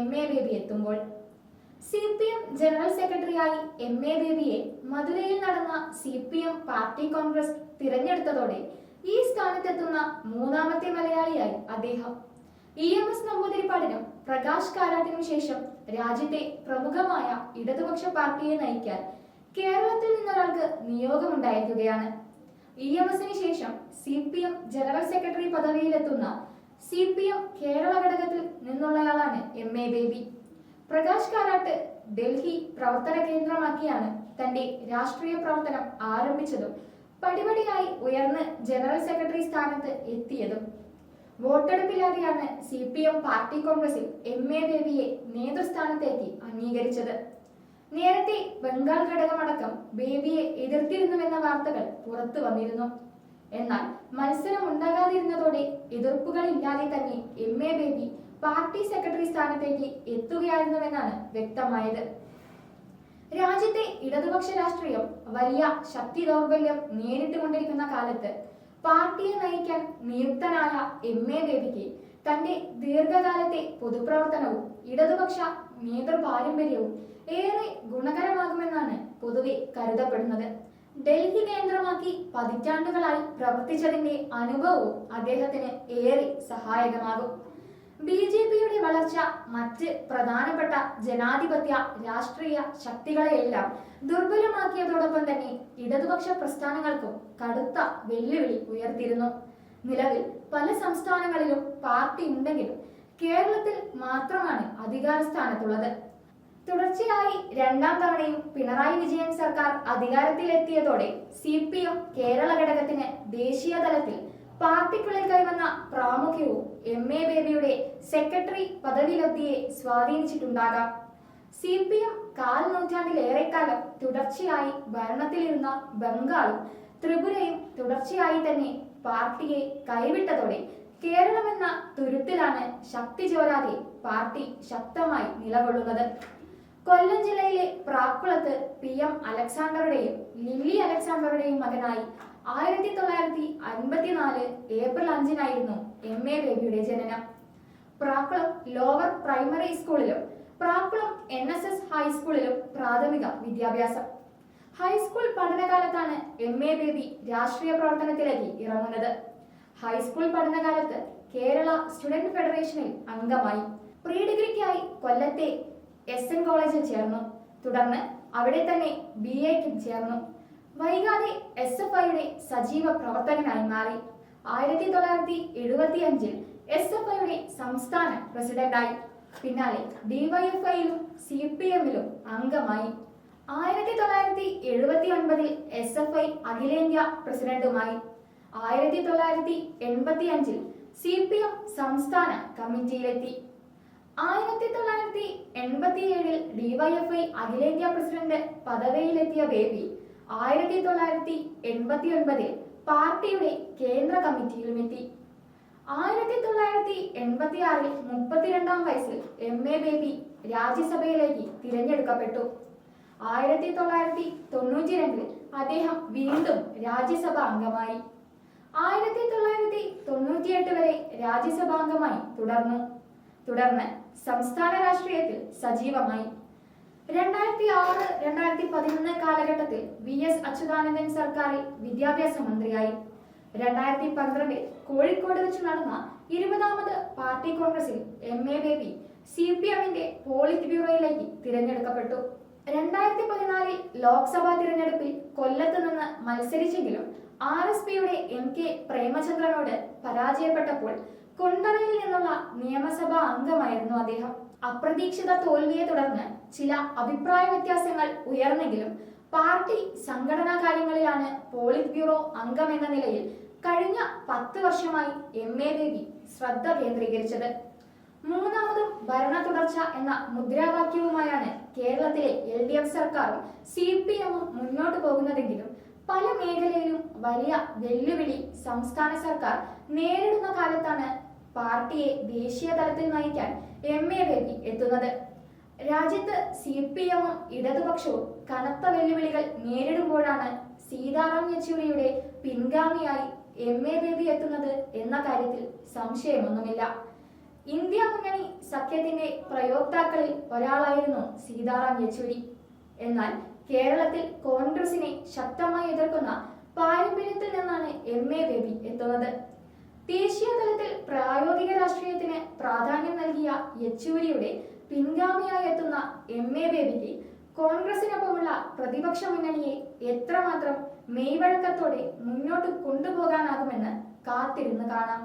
M A baby എത്തുമ്പോൾ C P M general സെക്രട്ടറിയായി M A ബേബിയെ മധുരയിൽ നടന്ന C P M party congress തിരഞ്ഞെടുത്തതോടെ ഈ സ്ഥാനത്തെത്തുന്ന മൂന്നാമത്തെ മലയാളിയായി അദ്ദേഹം. ഇ എം എസ് നമ്പൂതിരിപ്പാടിനും പ്രകാശ് കാരാട്ടിനും ശേഷം രാജ്യത്തെ പ്രമുഖമായ ഇടതുപക്ഷ പാർട്ടിയെ നയിക്കാൻ കേരളത്തിൽ നിന്നൊരാൾക്ക് നിയോഗമുണ്ടായിരിക്കുകയാണ്. ഇ എം എസിന് ശേഷം C P M general secretary പദവിയിലെത്തുന്ന C P M Kerala ഘടകത്തിൽ നിന്നുള്ളയാളാണ് M A Baby Prakash Karat Delhi പ്രവർത്തന കേന്ദ്രമാക്കിയാണ് തന്റെ രാഷ്ട്രീയ പ്രവർത്തനം ആരംഭിച്ചതും പടിപടിയായി ഉയർന്ന് ജനറൽ സെക്രട്ടറി സ്ഥാനത്ത് എത്തിയതും. വോട്ടെടുപ്പില്ലാതെയാണ് സി പി എം പാർട്ടി കോൺഗ്രസിൽ എം എ ബേബിയെ നേതൃസ്ഥാനത്തേക്ക് അംഗീകരിച്ചത്. നേരത്തെ ബംഗാൾ ഘടകമടക്കം ബേബിയെ എതിർത്തിരുന്നുവെന്ന വാർത്തകൾ പുറത്തു വന്നിരുന്നു. എന്നാൽ മത്സരം ഉണ്ടാകാതിരുന്നതോടെ എതിർപ്പുകളില്ലാതെ തന്നെ M A Baby party secretary സ്ഥാനത്തേക്ക് എത്തുകയായിരുന്നുവെന്നാണ് വ്യക്തമായത്. രാജ്യത്തെ ഇടതുപക്ഷ രാഷ്ട്രീയം വലിയ ശക്തി ദൗർബല്യം നേരിട്ടുകൊണ്ടിരിക്കുന്ന കാലത്ത് പാർട്ടിയെ നയിക്കാൻ നിയുക്തനായ എം എ ബേബിക്ക് തന്റെ ദീർഘകാലത്തെ പൊതുപ്രവർത്തനവും ഇടതുപക്ഷ നേതൃപാരമ്പര്യവും ഏറെ ഗുണകരമാകുമെന്നാണ് പൊതുവെ കരുതപ്പെടുന്നത്. ഡൽഹി കേന്ദ്രമാക്കി പതിറ്റാണ്ടുകളായി പ്രവർത്തിച്ചതിന്റെ അനുഭവവും അദ്ദേഹത്തിന് ഏറെ സഹായകമാകും. ബി ജെ പിയുടെ വളർച്ച മറ്റ് പ്രധാനപ്പെട്ട ജനാധിപത്യ രാഷ്ട്രീയ ശക്തികളെയെല്ലാം ദുർബലമാക്കിയതോടൊപ്പം തന്നെ ഇടതുപക്ഷ പ്രസ്ഥാനങ്ങൾക്കും കടുത്ത വെല്ലുവിളി ഉയർത്തിയിരുന്നു. നിലവിൽ പല സംസ്ഥാനങ്ങളിലും പാർട്ടി ഉണ്ടെങ്കിലും കേരളത്തിൽ മാത്രമാണ് അധികാര സ്ഥാനത്തുള്ളത് തുടർച്ചയായി രണ്ടാം തവണയും പിണറായി വിജയൻ സർക്കാർ അധികാരത്തിലെത്തിയതോടെ സി പി എം കേരള ഘടകത്തിന് ദേശീയ തലത്തിൽ പാർട്ടിക്കുള്ളിൽ കൈവന്ന പ്രാമുഖ്യവും എം എ ബേബിയുടെ സെക്രട്ടറി പദവിയിലെത്തിയെ സ്വാധീനിച്ചിട്ടുണ്ടാകാം. സി പി എം കാൽ നൂറ്റാണ്ടിലേറെക്കാലം തുടർച്ചയായി ഭരണത്തിലിരുന്ന ബംഗാളും ത്രിപുരയും തുടർച്ചയായി തന്നെ പാർട്ടിയെ കൈവിട്ടതോടെ കേരളമെന്ന തുരുത്തിലാണ് ശക്തി ചോരാതെ പാർട്ടി ശക്തമായി നിലകൊള്ളുന്നത്. കൊല്ലം ജില്ലയിലെ പ്രാക്കുളത്ത് പി എം അലക്സാണ്ടറുടെയും ലില്ലി അലക്സാണ്ടറുടെയും മകനായി ആയിരത്തി തൊള്ളായിരത്തി അൻപത്തിനാല് ഏപ്രിൽ അഞ്ചിനായിരുന്നു എം എ ബേബിയുടെ ജനനം. പ്രാക്കുളം ലോവർ പ്രൈമറി സ്കൂളിലും പ്രാക്കുളം എൻ എസ് എസ് ഹൈസ്കൂളിലും പ്രാഥമിക വിദ്യാഭ്യാസം. ഹൈസ്കൂൾ പഠനകാലത്താണ് എം എ ബേബി രാഷ്ട്രീയ പ്രവർത്തനത്തിലേക്ക് ഇറങ്ങുന്നത്. ഹൈസ്കൂൾ പഠനകാലത്ത് കേരള സ്റ്റുഡന്റ് ഫെഡറേഷനിൽ അംഗമായി. പ്രീ ഡിഗ്രിക്കായി കൊല്ലത്തെ എസ് എൻ കോളേജിൽ ചേർന്നു. തുടർന്ന് അവിടെ തന്നെ ബി എക്കും ചേർന്നു. വൈകാതെ എസ് എഫ് ഐയുടെ സജീവ പ്രവർത്തകനായി മാറി. ആയിരത്തി തൊള്ളായിരത്തി എഴുപത്തി അഞ്ചിൽ എസ് എഫ് ഐയുടെ സംസ്ഥാന പ്രസിഡന്റായി പിന്നാലെ ഡിവൈഎഫ്ഐയിലും സി പി എമ്മിലും അംഗമായി ആയിരത്തി തൊള്ളായിരത്തി എഴുപത്തി ഒൻപതിൽ എസ് എഫ് ഐ അഖിലേന്ത്യാ പ്രസിഡന്റുമായി. ആയിരത്തി തൊള്ളായിരത്തി എൺപത്തി അഞ്ചിൽ സി പി എം സംസ്ഥാന കമ്മിറ്റിയിലെത്തി. ആയിരത്തി തൊള്ളായിരത്തി എൺപത്തി ഏഴിൽ ഡിവൈഎഫ്ഐ അഖിലേന്ത്യാ പ്രസിഡന്റ് പദവിയിലെത്തിയ ബേബി ആയിരത്തി തൊള്ളായിരത്തി എൺപത്തി ഒൻപതിൽ പാർട്ടിയുടെ കേന്ദ്ര കമ്മിറ്റിയിലുമെത്തി. ആയിരത്തി തൊള്ളായിരത്തി എൺപത്തി ആറിൽ മുപ്പത്തിരണ്ടാം വയസ്സിൽ എം എ ബേബി രാജ്യസഭയിലേക്ക് തിരഞ്ഞെടുക്കപ്പെട്ടു. ആയിരത്തി തൊള്ളായിരത്തി തൊണ്ണൂറ്റി രണ്ടിൽ അദ്ദേഹം വീണ്ടും രാജ്യസഭ അംഗമായി. ആയിരത്തി തൊള്ളായിരത്തി തൊണ്ണൂറ്റിയെട്ട് വരെ രാജ്യസഭാംഗമായി തുടർന്നു. തുടർന്ന് സംസ്ഥാന രാഷ്ട്രീയത്തിൽ സജീവമായി. രണ്ടായിരത്തി ആറ് രണ്ടായിരത്തി പതിനൊന്ന് കാലഘട്ടത്തിൽ വി എസ് അച്യുതാനന്ദൻ സർക്കാരിൽ വിദ്യാഭ്യാസ മന്ത്രിയായി. രണ്ടായിരത്തി പന്ത്രണ്ടിൽ കോഴിക്കോട് വെച്ച് നടന്ന ഇരുപതാമത് പാർട്ടി കോൺഗ്രസിൽ M A Baby C P എമ്മിന്റെ പോളിറ്റ് ബ്യൂറോയിലേക്ക് തിരഞ്ഞെടുക്കപ്പെട്ടു. രണ്ടായിരത്തി പതിനാലിൽ ലോക്സഭാ തിരഞ്ഞെടുപ്പിൽ കൊല്ലത്ത് നിന്ന് മത്സരിച്ചെങ്കിലും ആർ എസ് പിയുടെ എം കെ പ്രേമചന്ദ്രനോട് പരാജയപ്പെട്ടപ്പോൾ കുണ്ടറയിൽ നിന്നുള്ള നിയമസഭാ അംഗമായിരുന്നു അദ്ദേഹം. അപ്രതീക്ഷിത തോൽവിയെ തുടർന്ന് ചില അഭിപ്രായ വ്യത്യാസങ്ങൾ ഉയർന്നെങ്കിലും പാർട്ടി സംഘടനാ കാര്യങ്ങളിലാണ് പോളിറ്റ് ബ്യൂറോ അംഗം എന്ന നിലയിൽ കഴിഞ്ഞ പത്ത് വർഷമായി എം എ ബേബി ശ്രദ്ധ കേന്ദ്രീകരിച്ചത്. മൂന്നാമതും ഭരണ തുടർച്ച എന്ന മുദ്രാവാക്യവുമായാണ് കേരളത്തിലെ എൽ ഡി എഫ് സർക്കാരും സി പി എമ്മും മുന്നോട്ട് പോകുന്നതെങ്കിലും പല മേഖലയിലും വലിയ വെല്ലുവിളി സംസ്ഥാന സർക്കാർ നേരിടുന്ന കാലത്താണ് പാർട്ടിയെ ദേശീയ തലത്തിൽ നയിക്കാൻ എം എ ബേബി എത്തുന്നത്. രാജ്യത്ത് സി പി എമ്മും ഇടതുപക്ഷവും കനത്ത വെല്ലുവിളികൾ നേരിടുമ്പോഴാണ് സീതാറാം യെച്ചൂരിയുടെ പിൻഗാമിയായി എം എ ബേബി എത്തുന്നത് എന്ന കാര്യത്തിൽ സംശയമൊന്നുമില്ല. ഇന്ത്യ മുന്നണി സഖ്യത്തിന്റെ പ്രയോക്താക്കളിൽ ഒരാളായിരുന്നു സീതാറാം യെച്ചൂരി. എന്നാൽ കേരളത്തിൽ കോൺഗ്രസിനെ ശക്തമായി എതിർക്കുന്ന പാരമ്പര്യത്തിൽ നിന്നാണ് എം എ ബേബി എത്തുന്നത്. ദേശീയ തലത്തിൽ പ്രായോഗിക രാഷ്ട്രീയത്തിന് പ്രാധാന്യം നൽകിയ യെച്ചൂരിയുടെ പിൻഗാമിയായി എത്തുന്ന എം എ ബേബിക്ക് കോൺഗ്രസിനൊപ്പമുള്ള പ്രതിപക്ഷ മുന്നണിയെ എത്രമാത്രം മെയ്വഴക്കത്തോടെ മുന്നോട്ട് കൊണ്ടുപോകാനാകുമെന്ന് കാത്തിരുന്ന് കാണാം.